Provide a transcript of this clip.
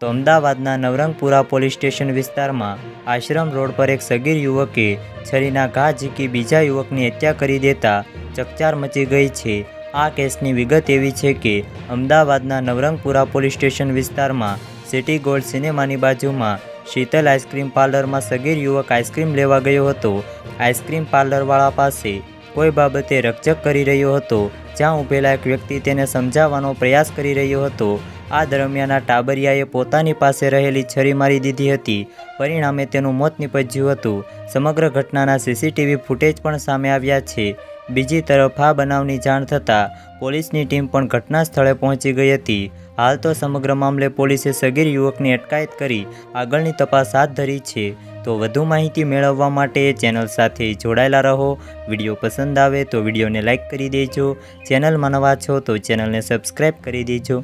તો અમદાવાદના Navrangpura police station વિસ્તારમાં આશ્રમ રોડ પર એક સગીર યુવકે છરીના ઘા ઝીકી બીજા યુવકની હત્યા કરી દેતા ચકચાર મચી ગઈ છે. આ કેસની વિગત એવી છે કે અમદાવાદના નવરંગપુરા પોલીસ સ્ટેશન વિસ્તારમાં સિટી ગોલ્ડ સિનેમાની બાજુમાં શીતલ આઈસ્ક્રીમ પાર્લરમાં સગીર યુવક આઈસ્ક્રીમ લેવા ગયો હતો. આઈસ્ક્રીમ પાર્લરવાળા પાસે કોઈ બાબતે રકઝક કરી રહ્યો હતો, જ્યાં ઊભેલા એક વ્યક્તિ તેને સમજાવવાનો પ્રયાસ કરી રહ્યો હતો. આ દરમિયાન આ ટાબરિયાએ પોતાની પાસે રહેલી છરી મારી દીધી હતી. પરિણામે તેનું મોત નીપજ્યું હતું. સમગ્ર ઘટનાના સીસીટીવી ફૂટેજ પણ સામે આવ્યા છે. બીજી તરફ આ બનાવની જાણ થતાં પોલીસની ટીમ પણ ઘટના સ્થળે પહોંચી ગઈ હતી. હાલ તો સમગ્ર મામલે પોલીસે સગીર યુવકની અટકાયત કરી આગળની તપાસ હાથ ધરી છે. તો વધુ માહિતી મેળવવા માટે ચેનલ સાથે જોડાયેલા રહો. વીડિયો પસંદ આવે તો વિડીયોને લાઇક કરી દેજો. ચેનલમાં નવા છો તો ચેનલને સબસ્ક્રાઈબ કરી દેજો.